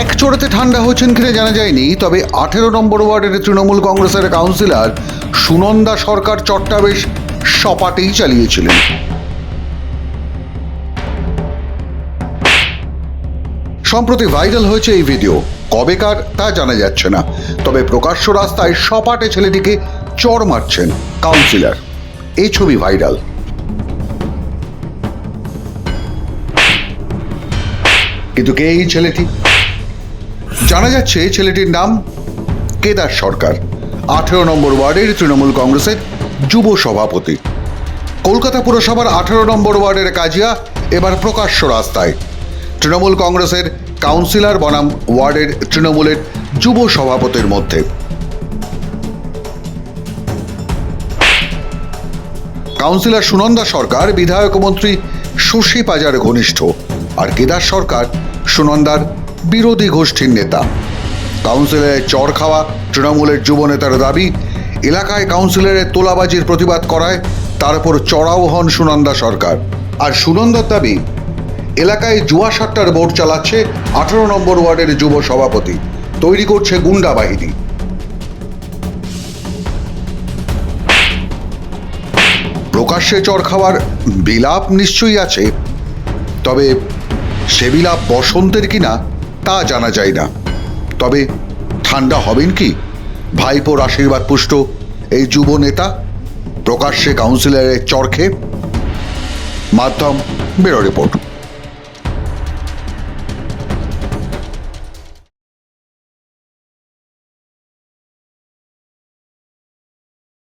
এক চড়তে ঠান্ডা হচ্ছেন কিনা জানা যায়নি, তবে আঠেরো নম্বর ওয়ার্ডের তৃণমূল কংগ্রেসের কাউন্সিলর সুনন্দা সরকার চট্টা বেশ সপাটেই চালিয়েছিলেন। সম্প্রতি ভাইরাল হয়েছে এই ভিডিও, কবেকার তা জানা যাচ্ছে না, তবে প্রকাশ্য রাস্তায় সপাটে ছেলেটিকে চড় মারছেন কাউন্সিলর। এই ছবি ভাইরাল। কিন্তু কে এই ছেলেটি? জানা যাচ্ছে ছেলেটির নাম কেদার সরকার। আঠেরো নম্বর ওয়ার্ডের তৃণমূল কংগ্রেসের যুব সভাপতি। কলকাতা পুরসভার আঠেরো নম্বর ওয়ার্ডের কাজিয়া এবার প্রকাশ্য রাস্তায়। তৃণমূল কংগ্রেসের কাউন্সিলর বনাম ওয়ার্ডের তৃণমূলের যুব সভাপতির মধ্যে। কাউন্সিলর সুনন্দা সরকার, বিধায়ক মন্ত্রী শশী পাজার ঘনিষ্ঠ। আর কেদার সরকার, সুনন্দার বিরোধী গোষ্ঠীর নেতা। কাউন্সিলরের চর খাওয়া তৃণমূলের যুব নেতার দাবি, এলাকায় কাউন্সিলরের তোলাবাজির প্রতিবাদ করায় তার উপর চড়াও হন সুনন্দা সরকার। আর সুনন্দার দাবি, এলাকায় জুয়া সাট্টার বোর্ড চালাচ্ছে আঠারো নম্বর ওয়ার্ডের যুব সভাপতি। তৈরি করছে গুন্ডা বাহিনী। প্রকাশ্যে চর খাওয়ার বিলাপ নিশ্চয়ই আছে, তবে সে বিলাপ বসন্তের কিনা তা জানা যায় না। তবে ঠান্ডা হবেন কি? ভাইপোর আশীর্বাদ পুষ্ট এই যুব নেতা, প্রকাশ্যে কাউন্সিলরের চরখে। মাধ্যম বেরো রিপোর্ট।